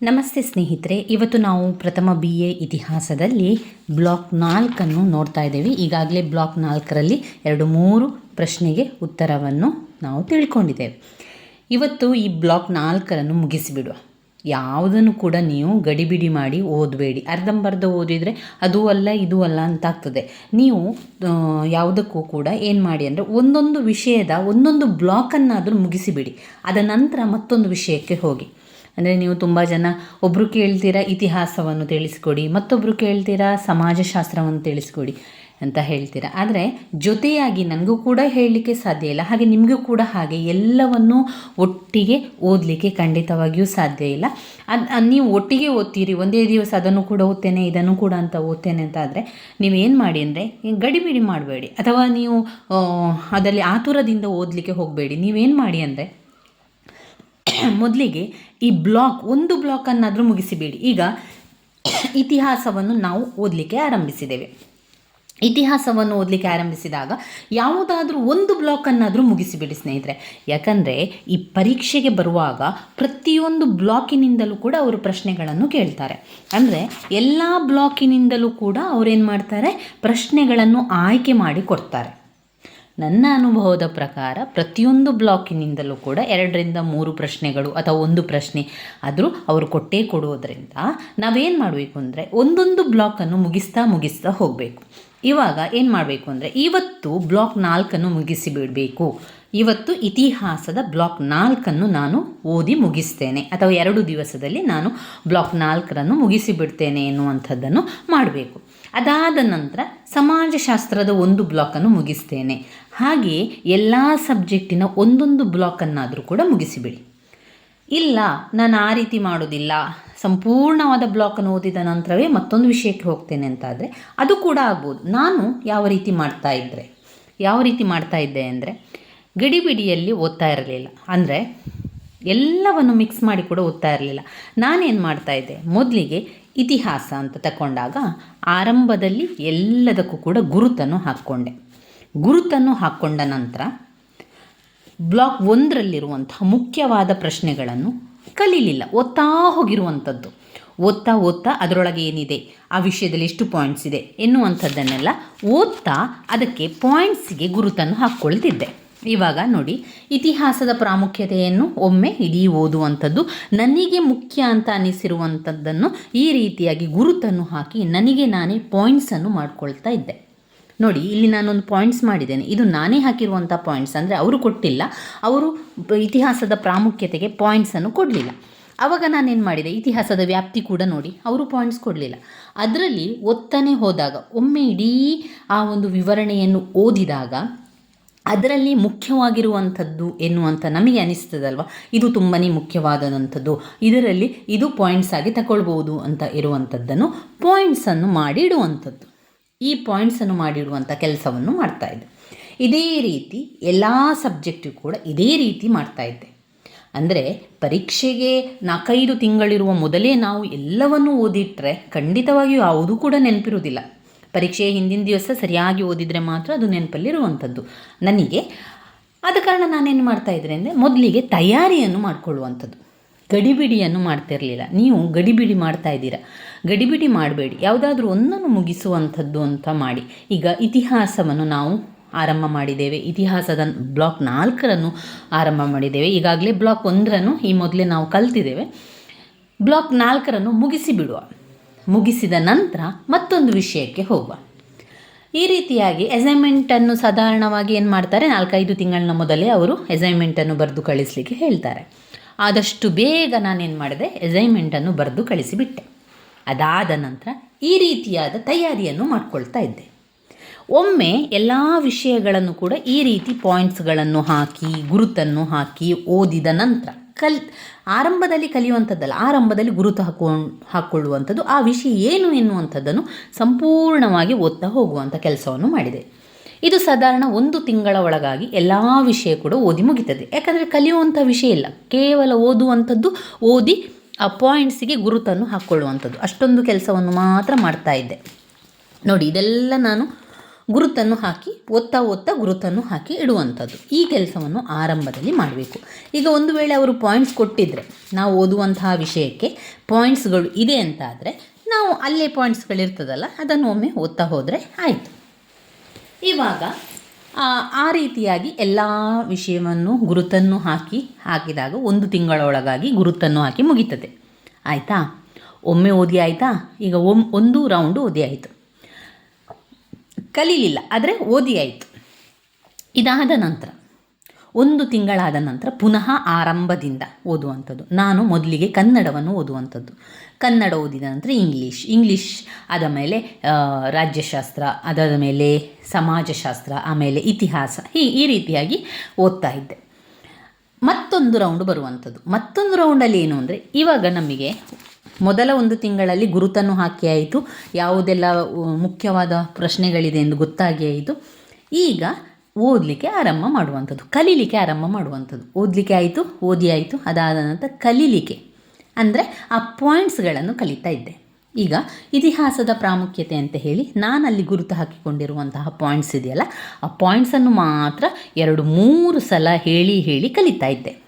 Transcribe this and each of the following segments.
ನಮಸ್ತೆ ಸ್ನೇಹಿತರೆ, ಇವತ್ತು ನಾವು ಪ್ರಥಮ ಬಿ ಎ ಇತಿಹಾಸದಲ್ಲಿ ಬ್ಲಾಕ್ ನಾಲ್ಕನ್ನು ನೋಡ್ತಾ ಇದ್ದೇವೆ. ಈಗಾಗಲೇ ಬ್ಲಾಕ್ ನಾಲ್ಕರಲ್ಲಿ ಎರಡು ಮೂರು ಪ್ರಶ್ನೆಗೆ ಉತ್ತರವನ್ನು ನಾವು ತಿಳ್ಕೊಂಡಿದ್ದೇವೆ. ಇವತ್ತು ಈ ಬ್ಲಾಕ್ ನಾಲ್ಕರನ್ನು ಮುಗಿಸಿಬಿಡುವ. ಯಾವುದನ್ನು ಕೂಡ ನೀವು ಗಡಿಬಿಡಿ ಮಾಡಿ ಓದಬೇಡಿ. ಅರ್ಧಂಬರ್ಧ ಓದಿದರೆ ಅದು ಅಲ್ಲ, ಇದು ಅಲ್ಲ ಅಂತಾಗ್ತದೆ. ನೀವು ಯಾವುದಕ್ಕೂ ಕೂಡ ಏನು ಮಾಡಿ ಅಂದರೆ ಒಂದೊಂದು ವಿಷಯದ ಒಂದೊಂದು ಬ್ಲಾಕನ್ನಾದರೂ ಮುಗಿಸಿಬಿಡಿ. ಅದ ನಂತರ ಮತ್ತೊಂದು ವಿಷಯಕ್ಕೆ ಹೋಗಿ. ಅಂದರೆ ನೀವು ತುಂಬ ಜನ ಒಬ್ಬರು ಕೇಳ್ತೀರಾ ಇತಿಹಾಸವನ್ನು ತಿಳಿಸ್ಕೊಡಿ ಮತ್ತೊಬ್ಬರು ಕೇಳ್ತೀರಾ ಸಮಾಜಶಾಸ್ತ್ರವನ್ನು ತಿಳಿಸ್ಕೊಡಿ ಅಂತ ಹೇಳ್ತೀರಾ. ಆದರೆ ಜೊತೆಯಾಗಿ ನನಗೂ ಕೂಡ ಹೇಳಲಿಕ್ಕೆ ಸಾಧ್ಯ ಇಲ್ಲ, ಹಾಗೆ ನಿಮಗೂ ಕೂಡ ಹಾಗೆ, ಎಲ್ಲವನ್ನು ಒಟ್ಟಿಗೆ ಓದಲಿಕ್ಕೆ ಖಂಡಿತವಾಗಿಯೂ ಸಾಧ್ಯ ಇಲ್ಲ. ಅದು ನೀವು ಒಟ್ಟಿಗೆ ಓದ್ತೀರಿ, ಒಂದೇ ದಿವಸ ಅದನ್ನು ಕೂಡ ಓದ್ತೇನೆ, ಇದನ್ನು ಕೂಡ ಅಂತ ಓದ್ತೇನೆ ಅಂತ ಆದರೆ ನೀವೇನು ಮಾಡಿ ಅಂದರೆ ಗಡಿಬಿಡಿ ಮಾಡಬೇಡಿ. ಅಥವಾ ನೀವು ಅದರಲ್ಲಿ ಆತುರದಿಂದ ಓದಲಿಕ್ಕೆ ಹೋಗಬೇಡಿ. ನೀವೇನು ಮಾಡಿ ಅಂದರೆ ಮೊದಲಿಗೆ ಈ ಬ್ಲಾಕ್, ಒಂದು ಬ್ಲಾಕನ್ನಾದರೂ ಮುಗಿಸಿಬೇಡಿ. ಈಗ ಇತಿಹಾಸವನ್ನು ನಾವು ಓದಲಿಕ್ಕೆ ಆರಂಭಿಸಿದ್ದೇವೆ. ಇತಿಹಾಸವನ್ನು ಓದಲಿಕ್ಕೆ ಆರಂಭಿಸಿದಾಗ ಯಾವುದಾದ್ರೂ ಒಂದು ಬ್ಲಾಕನ್ನಾದರೂ ಮುಗಿಸಿಬಿಡಿ ಸ್ನೇಹಿತರೆ. ಯಾಕಂದರೆ ಈ ಪರೀಕ್ಷೆಗೆ ಬರುವಾಗ ಪ್ರತಿಯೊಂದು ಬ್ಲಾಕಿನಿಂದಲೂ ಕೂಡ ಅವರು ಪ್ರಶ್ನೆಗಳನ್ನು ಕೇಳ್ತಾರೆ. ಅಂದರೆ ಎಲ್ಲ ಬ್ಲಾಕಿನಿಂದಲೂ ಕೂಡ ಅವರೇನು ಮಾಡ್ತಾರೆ? ಪ್ರಶ್ನೆಗಳನ್ನು ಆಯ್ಕೆ ಮಾಡಿ ಕೊಡ್ತಾರೆ. ನನ್ನ ಅನುಭವದ ಪ್ರಕಾರ ಪ್ರತಿಯೊಂದು ಬ್ಲಾಕಿನಿಂದಲೂ ಕೂಡ ಎರಡರಿಂದ ಮೂರು ಪ್ರಶ್ನೆಗಳು ಅಥವಾ ಒಂದು ಪ್ರಶ್ನೆ ಆದರೂ ಅವರು ಕೊಟ್ಟೇ ಕೊಡುವುದರಿಂದ ನಾವೇನು ಮಾಡಬೇಕು ಅಂದರೆ ಒಂದೊಂದು ಬ್ಲಾಕನ್ನು ಮುಗಿಸ್ತಾ ಮುಗಿಸ್ತಾ ಹೋಗಬೇಕು. ಇವಾಗ ಏನು ಮಾಡಬೇಕು ಅಂದರೆ ಇವತ್ತು ಬ್ಲಾಕ್ ನಾಲ್ಕನ್ನು ಮುಗಿಸಿ ಬಿಡಬೇಕು. ಇವತ್ತು ಇತಿಹಾಸದ ಬ್ಲಾಕ್ ನಾಲ್ಕನ್ನು ನಾನು ಓದಿ ಮುಗಿಸ್ತೇನೆ ಅಥವಾ ಎರಡು ದಿವಸದಲ್ಲಿ ನಾನು ಬ್ಲಾಕ್ ನಾಲ್ಕರನ್ನು ಮುಗಿಸಿ ಬಿಡ್ತೇನೆ ಎನ್ನುವಂಥದ್ದನ್ನು ಮಾಡಬೇಕು. ಅದಾದ ನಂತರ ಸಮಾಜಶಾಸ್ತ್ರದ ಒಂದು ಬ್ಲಾಕನ್ನು ಮುಗಿಸ್ತೇನೆ. ಹಾಗೆಯೇ ಎಲ್ಲ ಸಬ್ಜೆಕ್ಟಿನ ಒಂದೊಂದು ಬ್ಲಾಕನ್ನಾದರೂ ಕೂಡ ಮುಗಿಸಿಬಿಡಿ. ಇಲ್ಲ, ನಾನು ಆ ರೀತಿ ಮಾಡೋದಿಲ್ಲ ಸಂಪೂರ್ಣವಾದ ಬ್ಲಾಕನ್ನು ಓದಿದ ನಂತರವೇ ಮತ್ತೊಂದು ವಿಷಯಕ್ಕೆ ಹೋಗ್ತೇನೆ ಅಂತಾದರೆ ಅದು ಕೂಡ ಆಗ್ಬೋದು. ನಾನು ಯಾವ ರೀತಿ ಮಾಡ್ತಾ ಇದ್ದರೆ ಯಾವ ರೀತಿ ಮಾಡ್ತಾ ಇದ್ದೆ ಅಂದರೆ ಗಡಿಬಿಡಿಯಲ್ಲಿ ಓದ್ತಾ ಇರಲಿಲ್ಲ. ಅಂದರೆ ಎಲ್ಲವನ್ನು ಮಿಕ್ಸ್ ಮಾಡಿ ಕೂಡ ಓದ್ತಾ ಇರಲಿಲ್ಲ. ನಾನೇನು ಮಾಡ್ತಾ ಇದ್ದೆ? ಮೊದಲಿಗೆ ಇತಿಹಾಸ ಅಂತ ತಕೊಂಡಾಗ ಆರಂಭದಲ್ಲಿ ಎಲ್ಲದಕ್ಕೂ ಕೂಡ ಗುರುತನ್ನು ಹಾಕ್ಕೊಂಡೆ. ಗುರುತನ್ನು ಹಾಕ್ಕೊಂಡ ನಂತರ ಬ್ಲಾಕ್ ಒಂದರಲ್ಲಿರುವಂತಹ ಮುಖ್ಯವಾದ ಪ್ರಶ್ನೆಗಳನ್ನು ಕಲೀಲಿಲ್ಲ. ಒತ್ತಾ ಹೋಗಿರುವಂಥದ್ದು. ಓದ್ತಾ ಓದ್ತಾ ಅದರೊಳಗೆ ಏನಿದೆ? ಆ ವಿಷಯದಲ್ಲಿ ಎಷ್ಟು ಪಾಯಿಂಟ್ಸ್ ಇದೆ ಎನ್ನುವಂಥದ್ದನ್ನೆಲ್ಲ ಓದ್ತಾ ಅದಕ್ಕೆ ಪಾಯಿಂಟ್ಸಿಗೆ ಗುರುತನ್ನು ಹಾಕ್ಕೊಳ್ತಿದ್ದೆ. ಇವಾಗ ನೋಡಿ, ಇತಿಹಾಸದ ಪ್ರಾಮುಖ್ಯತೆಯನ್ನು ಒಮ್ಮೆ ಇಡೀ ಓದುವಂಥದ್ದು ನನಗೆ ಮುಖ್ಯ ಅಂತ ಅನಿಸಿರುವಂಥದ್ದನ್ನು ಈ ರೀತಿಯಾಗಿ ಗುರುತನ್ನು ಹಾಕಿ ನನಗೆ ನಾನೇ ಪಾಯಿಂಟ್ಸನ್ನು ಮಾಡ್ಕೊಳ್ತಾ ಇದ್ದೆ. ನೋಡಿ, ಇಲ್ಲಿ ನಾನೊಂದು ಪಾಯಿಂಟ್ಸ್ ಮಾಡಿದ್ದೇನೆ. ಇದು ನಾನೇ ಹಾಕಿರುವಂಥ ಪಾಯಿಂಟ್ಸ್ ಅಂದರೆ ಅವರು ಕೊಟ್ಟಿಲ್ಲ. ಅವರು ಇತಿಹಾಸದ ಪ್ರಾಮುಖ್ಯತೆಗೆ ಪಾಯಿಂಟ್ಸನ್ನು ಕೊಡಲಿಲ್ಲ. ಆವಾಗ ನಾನೇನು ಮಾಡಿದೆ? ಇತಿಹಾಸದ ವ್ಯಾಪ್ತಿ ಕೂಡ ನೋಡಿ, ಅವರು ಪಾಯಿಂಟ್ಸ್ ಕೊಡಲಿಲ್ಲ. ಅದರಲ್ಲಿ ಒತ್ತನೆ ಹೋದಾಗ, ಒಮ್ಮೆ ಇಡೀ ಆ ಒಂದು ವಿವರಣೆಯನ್ನು ಓದಿದಾಗ ಅದರಲ್ಲಿ ಮುಖ್ಯವಾಗಿರುವಂಥದ್ದು ಎನ್ನುವಂಥ ನಮಗೆ ಅನಿಸ್ತದಲ್ವ? ಇದು ತುಂಬಾ ಮುಖ್ಯವಾದಂಥದ್ದು. ಇದರಲ್ಲಿ ಇದು ಪಾಯಿಂಟ್ಸ್ ಆಗಿ ತಗೊಳ್ಬೋದು ಅಂತ ಇರುವಂಥದ್ದನ್ನು ಪಾಯಿಂಟ್ಸನ್ನು ಮಾಡಿ ಇಡುವಂಥದ್ದು ಈ ಪಾಯಿಂಟ್ಸನ್ನು ಮಾಡಿಡುವಂಥ ಕೆಲಸವನ್ನು ಮಾಡ್ತಾ ಇದ್ದೆ ಇದೇ ರೀತಿ ಎಲ್ಲ ಸಬ್ಜೆಕ್ಟು ಕೂಡ ಇದೇ ರೀತಿ ಮಾಡ್ತಾ ಇದ್ದೆ ಅಂದರೆ ಪರೀಕ್ಷೆಗೆ ನಾಲ್ಕೈದು ತಿಂಗಳಿರುವ ಮೊದಲೇ ನಾವು ಎಲ್ಲವನ್ನೂ ಓದಿಟ್ರೆ ಖಂಡಿತವಾಗಿಯೂ ಯಾವುದೂ ಕೂಡ ನೆನಪಿರುವುದಿಲ್ಲ. ಪರೀಕ್ಷೆಯ ಹಿಂದಿನ ದಿವಸ ಸರಿಯಾಗಿ ಓದಿದರೆ ಮಾತ್ರ ಅದು ನೆನಪಲ್ಲಿರುವಂಥದ್ದು. ನನಗೆ ಆದ ಕಾರಣ ನಾನೇನು ಮಾಡ್ತಾ ಇದ್ದೆ ಅಂದರೆ ಮೊದಲಿಗೆ ತಯಾರಿಯನ್ನು ಮಾಡಿಕೊಳ್ಳುವಂಥದ್ದು. ಗಡಿಬಿಡಿಯನ್ನು ಮಾಡ್ತಿರಲಿಲ್ಲ. ನೀವು ಗಡಿಬಿಡಿ ಮಾಡ್ತಾ ಇದ್ದೀರಾ? ಗಡಿಬಿಡಿ ಮಾಡಬೇಡಿ. ಯಾವುದಾದ್ರೂ ಒಂದನ್ನು ಮುಗಿಸುವಂಥದ್ದು ಅಂತ ಮಾಡಿ. ಈಗ ಇತಿಹಾಸವನ್ನು ನಾವು ಆರಂಭ ಮಾಡಿದ್ದೇವೆ. ಇತಿಹಾಸದ ಬ್ಲಾಕ್ ನಾಲ್ಕರನ್ನು ಆರಂಭ ಮಾಡಿದ್ದೇವೆ. ಈಗಾಗಲೇ ಬ್ಲಾಕ್ ಒಂದರನ್ನು ಈ ಮೊದಲೇ ನಾವು ಕಲ್ತಿದ್ದೇವೆ. ಬ್ಲಾಕ್ ನಾಲ್ಕರನ್ನು ಮುಗಿಸಿ ಬಿಡುವ ಮುಗಿಸಿದ ನಂತರ ಮತ್ತೊಂದು ವಿಷಯಕ್ಕೆ ಹೋಗುವ. ಈ ರೀತಿಯಾಗಿ ಅಸೈನ್ಮೆಂಟನ್ನು ಸಾಧಾರಣವಾಗಿ ಏನು ಮಾಡ್ತಾರೆ? ನಾಲ್ಕೈದು ತಿಂಗಳಿನ ಮೊದಲೇ ಅವರು ಅಸೈನ್ಮೆಂಟನ್ನು ಬರೆದು ಕಳಿಸಲಿಕ್ಕೆ ಹೇಳ್ತಾರೆ. ಆದಷ್ಟು ಬೇಗ ನಾನೇನು ಮಾಡಿದೆ? ಅಸೈನ್ಮೆಂಟನ್ನು ಬರೆದು ಕಳಿಸಿಬಿಟ್ಟೆ. ಅದಾದ ನಂತರ ಈ ರೀತಿಯಾದ ತಯಾರಿಯನ್ನು ಮಾಡ್ಕೊಳ್ತಾ ಇದ್ದೆ. ಒಮ್ಮೆ ಎಲ್ಲ ವಿಷಯಗಳನ್ನು ಕೂಡ ಈ ರೀತಿ ಪಾಯಿಂಟ್ಸ್ಗಳನ್ನು ಹಾಕಿ, ಗುರುತನ್ನು ಹಾಕಿ ಓದಿದ ನಂತರ ಕಲ್, ಆರಂಭದಲ್ಲಿ ಕಲಿಯುವಂಥದ್ದಲ್ಲ, ಆರಂಭದಲ್ಲಿ ಗುರುತು ಹಾಕೊಂಡು ಹಾಕ್ಕೊಳ್ಳುವಂಥದ್ದು, ಆ ವಿಷಯ ಏನು ಎನ್ನುವಂಥದ್ದನ್ನು ಸಂಪೂರ್ಣವಾಗಿ ಓದ್ತಾ ಹೋಗುವಂಥ ಕೆಲಸವನ್ನು ಮಾಡಿದೆ. ಇದು ಸಾಧಾರಣ ಒಂದು ತಿಂಗಳ ಒಳಗಾಗಿ ಎಲ್ಲ ವಿಷಯ ಕೂಡ ಓದಿ ಮುಗಿತದೆ. ಯಾಕಂದರೆ ಕಲಿಯುವಂಥ ವಿಷಯ ಇಲ್ಲ. ಕೇವಲ ಓದುವಂಥದ್ದು, ಓದಿ ಆ ಪಾಯಿಂಟ್ಸಿಗೆ ಗುರುತನ್ನು ಹಾಕ್ಕೊಳ್ಳುವಂಥದ್ದು. ಅಷ್ಟೊಂದು ಕೆಲಸವನ್ನು ಮಾತ್ರ ಮಾಡ್ತಾ ಇದ್ದೆ. ನೋಡಿ, ಇದೆಲ್ಲ ನಾನು ಗುರುತನ್ನು ಹಾಕಿ ಒತ್ತಾ ಒತ್ತಾ ಗುರುತನ್ನು ಹಾಕಿ ಇಡುವಂಥದ್ದು. ಈ ಕೆಲಸವನ್ನು ಆರಂಭದಲ್ಲಿ ಮಾಡಬೇಕು. ಈಗ ಒಂದು ವೇಳೆ ಅವರು ಪಾಯಿಂಟ್ಸ್ ಕೊಟ್ಟಿದ್ದರೆ ನಾವು ಓದುವಂತಹ ವಿಷಯಕ್ಕೆ ಪಾಯಿಂಟ್ಸ್ಗಳು ಇದೆ ಅಂತ ಆದರೆ ನಾವು ಅಲ್ಲೇ ಪಾಯಿಂಟ್ಸ್ಗಳಿರ್ತದಲ್ಲ ಅದನ್ನು ಒಮ್ಮೆ ಓದ್ತಾ ಹೋದರೆ ಆಯಿತು. ಇವಾಗ ಆ, ರೀತಿಯಾಗಿ ಎಲ್ಲ ವಿಷಯವನ್ನು ಗುರುತನ್ನು ಹಾಕಿ ಹಾಕಿದಾಗ ಒಂದು ತಿಂಗಳೊಳಗಾಗಿ ಗುರುತನ್ನು ಹಾಕಿ ಮುಗೀತದೆ. ಆಯಿತಾ? ಒಮ್ಮೆ ಓದಿ ಆಯಿತಾ? ಈಗ ಒಮ್ ಒಂದು ರೌಂಡು ಓದಿ ಆಯಿತು. ಕಲೀಲಿಲ್ಲ, ಆದರೆ ಓದಿ ಆಯಿತು. ಇದಾದ ನಂತರ, ಒಂದು ತಿಂಗಳಾದ ನಂತರ ಪುನಃ ಆರಂಭದಿಂದ ಓದುವಂಥದ್ದು. ನಾನು ಮೊದಲಿಗೆ ಕನ್ನಡವನ್ನು ಓದುವಂಥದ್ದು. ಕನ್ನಡ ಓದಿದ ನಂತರ ಇಂಗ್ಲೀಷ್ ಇಂಗ್ಲೀಷ್ ಆದ ಮೇಲೆ ರಾಜ್ಯಶಾಸ್ತ್ರ, ಅದಾದ ಮೇಲೆ ಸಮಾಜಶಾಸ್ತ್ರ, ಆಮೇಲೆ ಇತಿಹಾಸ, ಹೀ, ಈ ರೀತಿಯಾಗಿ ಓದ್ತಾ ಇದ್ದೆ. ಮತ್ತೊಂದು ರೌಂಡ್ ಬರುವಂಥದ್ದು. ಮತ್ತೊಂದು ರೌಂಡಲ್ಲಿ ಏನು ಅಂದರೆ, ಇವಾಗ ನಮಗೆ ಮೊದಲ ಒಂದು ತಿಂಗಳಲ್ಲಿ ಗುರುತನ್ನು ಹಾಕಿ ಆಯಿತು. ಯಾವುದೆಲ್ಲ ಮುಖ್ಯವಾದ ಪ್ರಶ್ನೆಗಳಿದೆ ಎಂದು ಗೊತ್ತಾಗಿ ಆಯಿತು. ಈಗ ಓದಲಿಕ್ಕೆ ಆರಂಭ ಮಾಡುವಂಥದ್ದು, ಕಲೀಲಿಕ್ಕೆ ಆರಂಭ ಮಾಡುವಂಥದ್ದು. ಓದಲಿಕ್ಕೆ ಆಯಿತು, ಓದಿ ಆಯಿತು, ಅದಾದ ನಂತರ ಕಲೀಲಿಕ್ಕೆ, ಅಂದರೆ ಆ ಪಾಯಿಂಟ್ಸ್ಗಳನ್ನು ಕಲಿತಾ ಇದ್ದೆ. ಈಗ ಇತಿಹಾಸದ ಪ್ರಾಮುಖ್ಯತೆ ಅಂತ ಹೇಳಿ ನಾನಲ್ಲಿ ಗುರುತು ಹಾಕಿಕೊಂಡಿರುವಂತಹ ಪಾಯಿಂಟ್ಸ್ ಇದೆಯಲ್ಲ, ಆ ಪಾಯಿಂಟ್ಸನ್ನು ಮಾತ್ರ ಎರಡು ಮೂರು ಸಲ ಹೇಳಿ ಹೇಳಿ ಕಲಿತಾ ಇದ್ದೆ.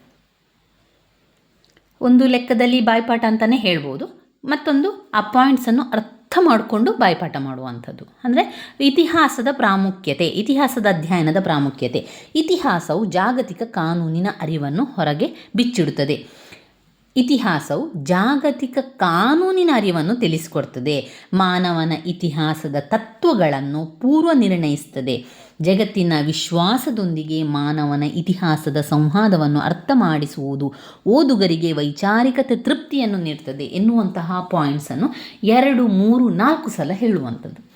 ಒಂದು ಲೆಕ್ಕದಲ್ಲಿ ಬಾಯ್ಪಾಠ ಅಂತಲೇ ಹೇಳ್ಬೋದು. ಮತ್ತೊಂದು ಆ ಪಾಯಿಂಟ್ಸನ್ನು ಅರ್ಥ ಮಾಡಿಕೊಂಡು ಬಾಯ್ಪಾಠ ಮಾಡುವಂಥದ್ದು. ಅಂದರೆ ಇತಿಹಾಸದ ಪ್ರಾಮುಖ್ಯತೆ, ಇತಿಹಾಸದ ಅಧ್ಯಯನದ ಪ್ರಾಮುಖ್ಯತೆ. ಇತಿಹಾಸವು ಜಾಗತಿಕ ಕಾನೂನಿನ ಅರಿವನ್ನು ಹೊರಗೆ ಬಿಚ್ಚಿಡುತ್ತದೆ. ಇತಿಹಾಸವು ಜಾಗತಿಕ ಕಾನೂನಿನ ಅರಿವನ್ನು ತಿಳಿಸಿಕೊಡ್ತದೆ. ಮಾನವನ ಇತಿಹಾಸದ ತತ್ವಗಳನ್ನು ಪೂರ್ವ ನಿರ್ಣಯಿಸ್ತದೆ. ಜಗತ್ತಿನ ವಿಶ್ವಾಸದೊಂದಿಗೆ ಮಾನವನ ಇತಿಹಾಸದ ಸಂವಾದವನ್ನು ಅರ್ಥ ಮಾಡಿಸುವುದು ಓದುಗರಿಗೆ ವೈಚಾರಿಕತೆ ತೃಪ್ತಿಯನ್ನು ನೀಡ್ತದೆ ಎನ್ನುವಂತಹ ಪಾಯಿಂಟ್ಸನ್ನು ಎರಡು, ಮೂರು, ನಾಲ್ಕು ಸಲ ಹೇಳುವಂಥದ್ದು.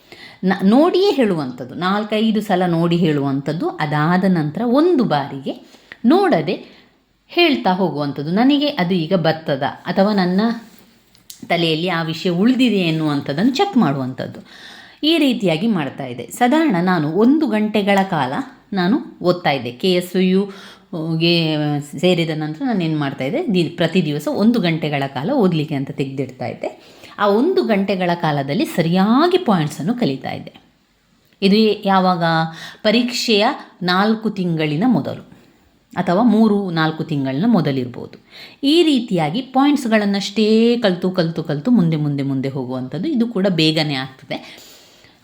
ನ, ನೋಡಿಯೇ ಹೇಳುವಂಥದ್ದು. ನಾಲ್ಕೈದು ಸಲ ನೋಡಿ ಹೇಳುವಂಥದ್ದು. ಅದಾದ ನಂತರ ಒಂದು ಬಾರಿಗೆ ನೋಡದೆ ಹೇಳ್ತಾ ಹೋಗುವಂಥದ್ದು. ನನಗೆ ಅದು ಈಗ ಬರ್ತದ ಅಥವಾ ನನ್ನ ತಲೆಯಲ್ಲಿ ಆ ವಿಷಯ ಉಳಿದಿದೆ ಎನ್ನುವಂಥದ್ದನ್ನು ಚೆಕ್ ಮಾಡುವಂಥದ್ದು. ಈ ರೀತಿಯಾಗಿ ಮಾಡ್ತಾ ಇದೆ. ಸಾಧಾರಣ ನಾನು ಒಂದು ಗಂಟೆಗಳ ಕಾಲ ನಾನು ಓದ್ತಾ ಇದ್ದೆ. ಕೆ ಎಸ್ ಯು ಗೆ ಸೇರಿದ ನಂತರ ನಾನು ಏನು ಮಾಡ್ತಾಯಿದ್ದೆ ದಿ ಪ್ರತಿ ದಿವಸ ಒಂದು ಗಂಟೆಗಳ ಕಾಲ ಓದಲಿಕ್ಕೆ ಅಂತ ತೆಗೆದಿಡ್ತಾ ಇದ್ದೆ. ಆ ಒಂದು ಗಂಟೆಗಳ ಕಾಲದಲ್ಲಿ ಸರಿಯಾಗಿ ಪಾಯಿಂಟ್ಸನ್ನು ಕಲಿತಾ ಇದ್ದೆ. ಇದು ಯಾವಾಗ? ಪರೀಕ್ಷೆಯ ನಾಲ್ಕು ತಿಂಗಳಿನ ಮೊದಲು ಅಥವಾ ಮೂರು, ನಾಲ್ಕು ತಿಂಗಳಿನ ಮೊದಲಿರ್ಬೋದು. ಈ ರೀತಿಯಾಗಿ ಪಾಯಿಂಟ್ಸ್ಗಳನ್ನಷ್ಟೇ ಕಲಿತು ಕಲಿತು ಕಲಿತು ಮುಂದೆ ಮುಂದೆ ಮುಂದೆ ಹೋಗುವಂಥದ್ದು ಇದು ಕೂಡ ಬೇಗನೆ ಆಗ್ತದೆ.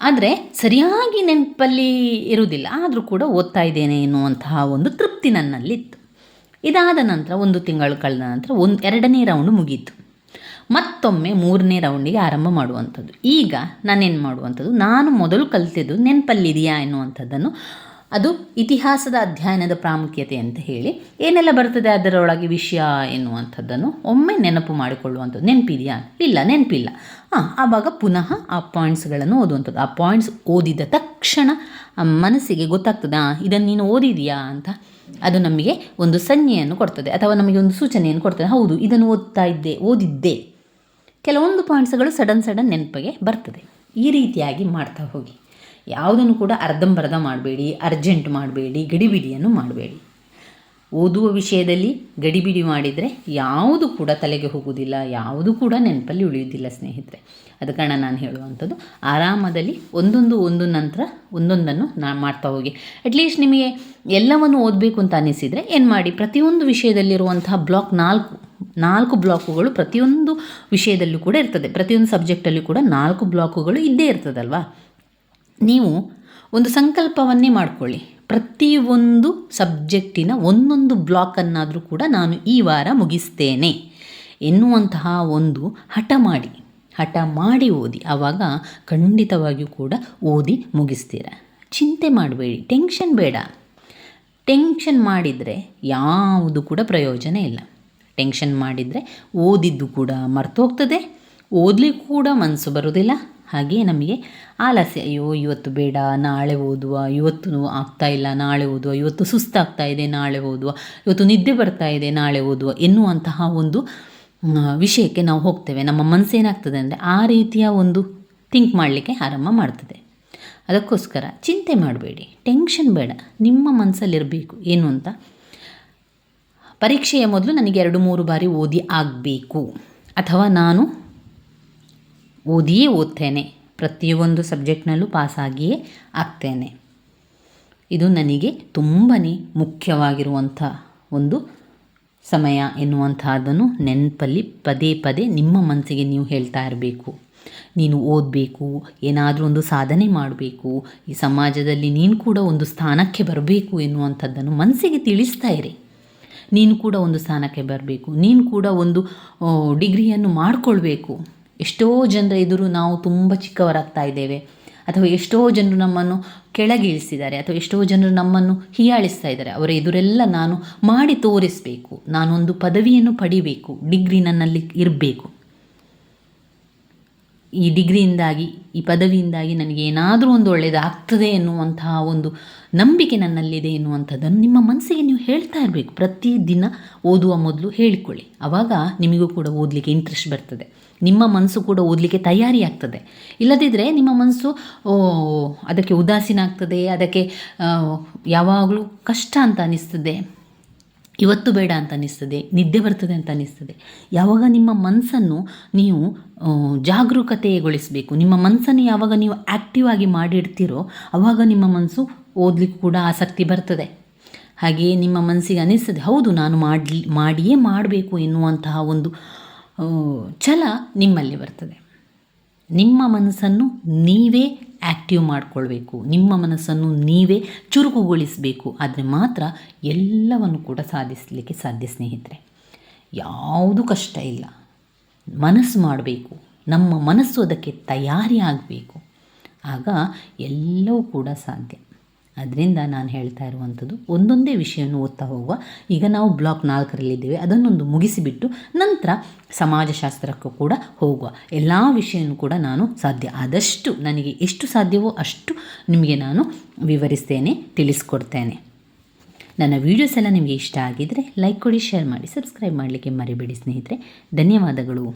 ಆದರೆ ಸರಿಯಾಗಿ ನೆನಪಲ್ಲಿ ಇರುವುದಿಲ್ಲ, ಆದರೂ ಕೂಡ ಓದ್ತಾ ಇದ್ದೇನೆ ಎನ್ನುವಂತಹ ಒಂದು ತೃಪ್ತಿ ನನ್ನಲ್ಲಿತ್ತು. ಇದಾದ ನಂತರ ಒಂದು ತಿಂಗಳು ಕಳೆದ ನಂತರ ಒಂದು, ಎರಡನೇ ರೌಂಡ್ ಮುಗೀತು. ಮತ್ತೊಮ್ಮೆ ಮೂರನೇ ರೌಂಡಿಗೆ ಆರಂಭ ಮಾಡುವಂಥದ್ದು. ಈಗ ನಾನೇನು ಮಾಡುವಂಥದ್ದು? ನಾನು ಮೊದಲು ಕಲಿತಿದ್ದು ನೆನಪಲ್ಲಿದೆಯಾ ಎನ್ನುವಂಥದ್ದನ್ನು ಅದು ಇತಿಹಾಸದ ಅಧ್ಯಯನದ ಪ್ರಾಮುಖ್ಯತೆ ಅಂತ ಹೇಳಿ ಏನೆಲ್ಲ ಬರ್ತದೆ ಅದರೊಳಗೆ ವಿಷಯ ಎನ್ನುವಂಥದ್ದನ್ನು ಒಮ್ಮೆ ನೆನಪು ಮಾಡಿಕೊಳ್ಳುವಂಥದ್ದು. ನೆನಪಿದೆಯಾ? ಇಲ್ಲ, ನೆನಪಿಲ್ಲ. ಹಾಂ ಆವಾಗ ಪುನಃ ಆ ಪಾಯಿಂಟ್ಸ್ಗಳನ್ನು ಓದುವಂಥದ್ದು. ಆ ಪಾಯಿಂಟ್ಸ್ ಓದಿದ ತಕ್ಷಣ ಮನಸ್ಸಿಗೆ ಗೊತ್ತಾಗ್ತದೆ ಇದನ್ನು ನೀನು ಓದಿದೆಯಾ? ಅಂತ. ಅದು ನಮಗೆ ಒಂದು ಸಂಜ್ಞೆಯನ್ನು ಕೊಡ್ತದೆ, ಅಥವಾ ನಮಗೆ ಒಂದು ಸೂಚನೆಯನ್ನು ಕೊಡ್ತದೆ. ಹೌದು, ಇದನ್ನು ಓದ್ತಾ ಇದ್ದೆ, ಓದಿದ್ದೆ. ಕೆಲವೊಂದು ಪಾಯಿಂಟ್ಸ್ಗಳು ಸಡನ್ ಸಡನ್ ನೆನಪಿಗೆ ಬರ್ತದೆ. ಈ ರೀತಿಯಾಗಿ ಮಾಡ್ತಾ ಹೋಗಿ. ಯಾವುದನ್ನು ಕೂಡ ಅರ್ಧಂಬರ್ಧ ಮಾಡಬೇಡಿ ಅರ್ಜೆಂಟ್ ಮಾಡಬೇಡಿ, ಗಡಿಬಿಡಿಯನ್ನು ಮಾಡಬೇಡಿ. ಓದುವ ವಿಷಯದಲ್ಲಿ ಗಡಿಬಿಡಿ ಮಾಡಿದರೆ ಯಾವುದು ಕೂಡ ತಲೆಗೆ ಹೋಗುವುದಿಲ್ಲ, ಯಾವುದು ಕೂಡ ನೆನಪಲ್ಲಿ ಉಳಿಯುವುದಿಲ್ಲ ಸ್ನೇಹಿತರೆ. ಅದ ಕಾರಣ ನಾನು ಹೇಳುವಂಥದ್ದು, ಆರಾಮದಲ್ಲಿ ಒಂದೊಂದು ಒಂದು ನಂತರ ಒಂದೊಂದನ್ನು ನಾ ಮಾಡ್ತಾ ಹೋಗಿ. ಅಟ್ಲೀಸ್ಟ್ ನಿಮಗೆ ಎಲ್ಲವನ್ನು ಓದಬೇಕು ಅಂತ ಅನಿಸಿದರೆ ಏನು ಮಾಡಿ, ಪ್ರತಿಯೊಂದು ವಿಷಯದಲ್ಲಿರುವಂತಹ ಬ್ಲಾಕ್ ನಾಲ್ಕು ನಾಲ್ಕು ಬ್ಲಾಕುಗಳು ಪ್ರತಿಯೊಂದು ವಿಷಯದಲ್ಲೂ ಕೂಡ ಇರ್ತದೆ. ಪ್ರತಿಯೊಂದು ಸಬ್ಜೆಕ್ಟಲ್ಲೂ ಕೂಡ ನಾಲ್ಕು ಬ್ಲಾಕುಗಳು ಇದ್ದೇ ಇರ್ತದಲ್ವಾ? ನೀವು ಒಂದು ಸಂಕಲ್ಪವನ್ನೇ ಮಾಡಿಕೊಳ್ಳಿ. ಪ್ರತಿಯೊಂದು ಸಬ್ಜೆಕ್ಟಿನ ಒಂದೊಂದು ಬ್ಲಾಕನ್ನಾದರೂ ಕೂಡ ನಾನು ಈ ವಾರ ಮುಗಿಸ್ತೇನೆ. ಎನ್ನುವಂತಹ ಒಂದು ಹಠ ಮಾಡಿ. ಹಠ ಮಾಡಿ ಓದಿ. ಆವಾಗ ಖಂಡಿತವಾಗಿಯೂ ಕೂಡ ಓದಿ ಮುಗಿಸ್ತೀರ. ಚಿಂತೆ ಮಾಡಬೇಡಿ. ಟೆನ್ಷನ್ ಬೇಡ. ಟೆನ್ಷನ್ ಮಾಡಿದರೆ ಯಾವುದು ಕೂಡ ಪ್ರಯೋಜನ ಇಲ್ಲ. ಟೆನ್ಷನ್ ಮಾಡಿದರೆ ಓದಿದ್ದು ಕೂಡ ಮರ್ತೋಗ್ತದೆ. ಓದಲಿಕ್ಕೂ ಕೂಡ ಮನಸ್ಸು ಬರೋದಿಲ್ಲ. ಹಾಗೆಯೇ ನಮಗೆ ಆಲಸ್ಯ, ಅಯ್ಯೋ, ಇವತ್ತು ಬೇಡ, ನಾಳೆ ಓದುವ, ಇವತ್ತು ಆಗ್ತಾ ಇಲ್ಲ, ನಾಳೆ ಓದುವ, ಇವತ್ತು ಸುಸ್ತಾಗ್ತಾ ಇದೆ, ನಾಳೆ ಓದುವ, ಇವತ್ತು ನಿದ್ದೆ ಬರ್ತಾ ಇದೆ, ನಾಳೆ ಓದುವ ಎನ್ನುವಂತಹ ಒಂದು ವಿಷಯಕ್ಕೆ ನಾವು ಹೋಗ್ತೇವೆ. ನಮ್ಮ ಮನಸ್ಸೇನಾಗ್ತದೆ ಅಂದರೆ ಆ ರೀತಿಯ ಒಂದು ಥಿಂಕ್ ಮಾಡಲಿಕ್ಕೆ ಆರಂಭ ಮಾಡ್ತದೆ. ಅದಕ್ಕೋಸ್ಕರ ಚಿಂತೆ ಮಾಡಬೇಡಿ ಟೆನ್ಷನ್ ಬೇಡ, ನಿಮ್ಮ ಮನಸ್ಸಲ್ಲಿರಬೇಕು ಏನು ಅಂತ? ಪರೀಕ್ಷೆಯ ಮೊದಲು ನನಗೆ ಎರಡು, ಮೂರು ಬಾರಿ ಓದಿ ಆಗಬೇಕು. ಅಥವಾ ನಾನು ಓದಿಯೇ ಓದ್ತೇನೆ. ಪ್ರತಿಯೊಂದು ಸಬ್ಜೆಕ್ಟ್ನಲ್ಲೂ ಪಾಸಾಗಿಯೇ ಆಗ್ತೇನೆ. ಇದು ನನಗೆ ತುಂಬಾ ಮುಖ್ಯವಾಗಿರುವಂಥ ಒಂದು ಸಮಯ ಎನ್ನುವಂತಹದ್ದನ್ನು ನೆನಪಲ್ಲಿ ಪದೇ ಪದೇ ನಿಮ್ಮ ಮನಸ್ಸಿಗೆ ನೀವು ಹೇಳ್ತಾ ಇರಬೇಕು. ನೀನು ಓದಬೇಕು, ಏನಾದರೂ ಒಂದು ಸಾಧನೆ ಮಾಡಬೇಕು, ಈ ಸಮಾಜದಲ್ಲಿ ನೀನು ಕೂಡ ಒಂದು ಸ್ಥಾನಕ್ಕೆ ಬರಬೇಕು ಎನ್ನುವಂಥದ್ದನ್ನು ಮನಸ್ಸಿಗೆ ತಿಳಿಸ್ತಾ ಇರಿ. ನೀನು ಕೂಡ ಒಂದು ಸ್ಥಾನಕ್ಕೆ ಬರಬೇಕು, ನೀನು ಕೂಡ ಒಂದು ಡಿಗ್ರಿಯನ್ನು ಮಾಡಿಕೊಳ್ಬೇಕು. ಎಷ್ಟೋ ಜನರ ಎದುರು ನಾವು ತುಂಬ ಚಿಕ್ಕವರಾಗ್ತಾ ಇದ್ದೇವೆ. ಅಥವಾ ಎಷ್ಟೋ ಜನರು ನಮ್ಮನ್ನು ಕೆಳಗಿಳಿಸಿದ್ದಾರೆ. ಅಥವಾ ಎಷ್ಟೋ ಜನರು ನಮ್ಮನ್ನು ಹೀಯಾಳಿಸ್ತಾ ಇದ್ದಾರೆ. ಅವರ ಎದುರೆಲ್ಲ ನಾನು ಮಾಡಿ ತೋರಿಸಬೇಕು. ನಾನೊಂದು ಪದವಿಯನ್ನು ಪಡಿಬೇಕು. ಡಿಗ್ರಿ ನನ್ನಲ್ಲಿ ಇರಬೇಕು. ಈ ಡಿಗ್ರಿಯಿಂದಾಗಿ, ಈ ಪದವಿಯಿಂದಾಗಿ ನನಗೆ ಏನಾದರೂ ಒಂದು ಒಳ್ಳೆಯದಾಗ್ತದೆ ಎನ್ನುವಂತಹ ಒಂದು ನಂಬಿಕೆ ನನ್ನಲ್ಲಿದೆ ಎನ್ನುವಂಥದ್ದನ್ನು ನಿಮ್ಮ ಮನಸ್ಸಿಗೆ ನೀವು ಹೇಳ್ತಾ ಇರಬೇಕು. ಪ್ರತಿದಿನ ಓದುವ ಮೊದಲು ಹೇಳಿಕೊಳ್ಳಿ. ಆವಾಗ ನಿಮಗೂ ಕೂಡ ಓದಲಿಕ್ಕೆ ಇಂಟ್ರೆಸ್ಟ್ ಬರ್ತದೆ. ನಿಮ್ಮ ಮನಸ್ಸು ಕೂಡ ಓದಲಿಕ್ಕೆ ತಯಾರಿ ಆಗ್ತದೆ. ಇಲ್ಲದಿದ್ದರೆ ನಿಮ್ಮ ಮನಸ್ಸು ಅದಕ್ಕೆ ಉದಾಸೀನ ಆಗ್ತದೆ, ಅದಕ್ಕೆ ಯಾವಾಗಲೂ ಕಷ್ಟ ಅಂತ ಅನಿಸ್ತದೆ. ಇವತ್ತು ಬೇಡ ಅಂತ ಅನ್ನಿಸ್ತದೆ, ನಿದ್ದೆ ಬರ್ತದೆ ಅಂತ ಅನ್ನಿಸ್ತದೆ. ಯಾವಾಗ ನಿಮ್ಮ ಮನಸ್ಸನ್ನು ನೀವು ಜಾಗರೂಕತೆಗೊಳಿಸಬೇಕು, ನಿಮ್ಮ ಮನಸ್ಸನ್ನು ಯಾವಾಗ ನೀವು ಆ್ಯಕ್ಟಿವ್ ಆಗಿ ಮಾಡಿಡ್ತೀರೋ ಆವಾಗ ನಿಮ್ಮ ಮನಸ್ಸು ಓದಲಿಕ್ಕೆ ಕೂಡ ಆಸಕ್ತಿ ಬರ್ತದೆ. ಹಾಗೆಯೇ ನಿಮ್ಮ ಮನಸ್ಸಿಗೆ ಅನ್ನಿಸ್ತದೆ, ಹೌದು ನಾನು ಮಾಡಲಿ, ಮಾಡಿಯೇ ಮಾಡಬೇಕು ಎನ್ನುವಂತಹ ಒಂದು ಛಲ ನಿಮ್ಮಲ್ಲಿ ಬರ್ತದೆ. ನಿಮ್ಮ ಮನಸ್ಸನ್ನು ನೀವೇ ಆ್ಯಕ್ಟಿವ್ ಮಾಡಿಕೊಳ್ಬೇಕು. ನಿಮ್ಮ ಮನಸ್ಸನ್ನು ನೀವೇ ಚುರುಕುಗೊಳಿಸಬೇಕು. ಆದರೆ ಮಾತ್ರ ಎಲ್ಲವನ್ನು ಕೂಡ ಸಾಧಿಸಲಿಕ್ಕೆ ಸಾಧ್ಯ ಸ್ನೇಹಿತರೆ, ಯಾವುದು ಕಷ್ಟ ಇಲ್ಲ. ಮನಸ್ಸು ಮಾಡಬೇಕು. ನಮ್ಮ ಮನಸ್ಸು ಅದಕ್ಕೆ ತಯಾರಿ ಆಗಬೇಕು. ಆಗ ಎಲ್ಲವೂ ಕೂಡ ಸಾಧ್ಯ. ಅದರಿಂದ ನಾನು ಹೇಳ್ತಾ ಇರುವಂಥದ್ದು ಒಂದೊಂದೇ ವಿಷಯವನ್ನು ಓದ್ತಾ ಹೋಗುವ. ಈಗ ನಾವು ಬ್ಲಾಕ್ ನಾಲ್ಕರಲ್ಲಿದ್ದೇವೆ. ಅದನ್ನೊಂದು ಮುಗಿಸಿಬಿಟ್ಟು ನಂತರ ಸಮಾಜಶಾಸ್ತ್ರಕ್ಕೂ ಕೂಡ ಹೋಗುವ. ಎಲ್ಲ ವಿಷಯನೂ ಕೂಡ ನಾನು ಸಾಧ್ಯ. ಆದಷ್ಟು ನನಗೆ ಎಷ್ಟು ಸಾಧ್ಯವೋ ಅಷ್ಟು ನಿಮಗೆ ನಾನು ವಿವರಿಸ್ತೇನೆ, ತಿಳಿಸ್ಕೊಡ್ತೇನೆ. ನನ್ನ ವೀಡಿಯೋಸ್ ಎಲ್ಲ ನಿಮಗೆ ಇಷ್ಟ ಆಗಿದ್ದರೆ ಲೈಕ್ ಕೊಡಿ ಶೇರ್ ಮಾಡಿ ಸಬ್ಸ್ಕ್ರೈಬ್ ಮಾಡಲಿಕ್ಕೆ ಮರಿಬೇಡಿ ಸ್ನೇಹಿತರೆ. ಧನ್ಯವಾದಗಳು.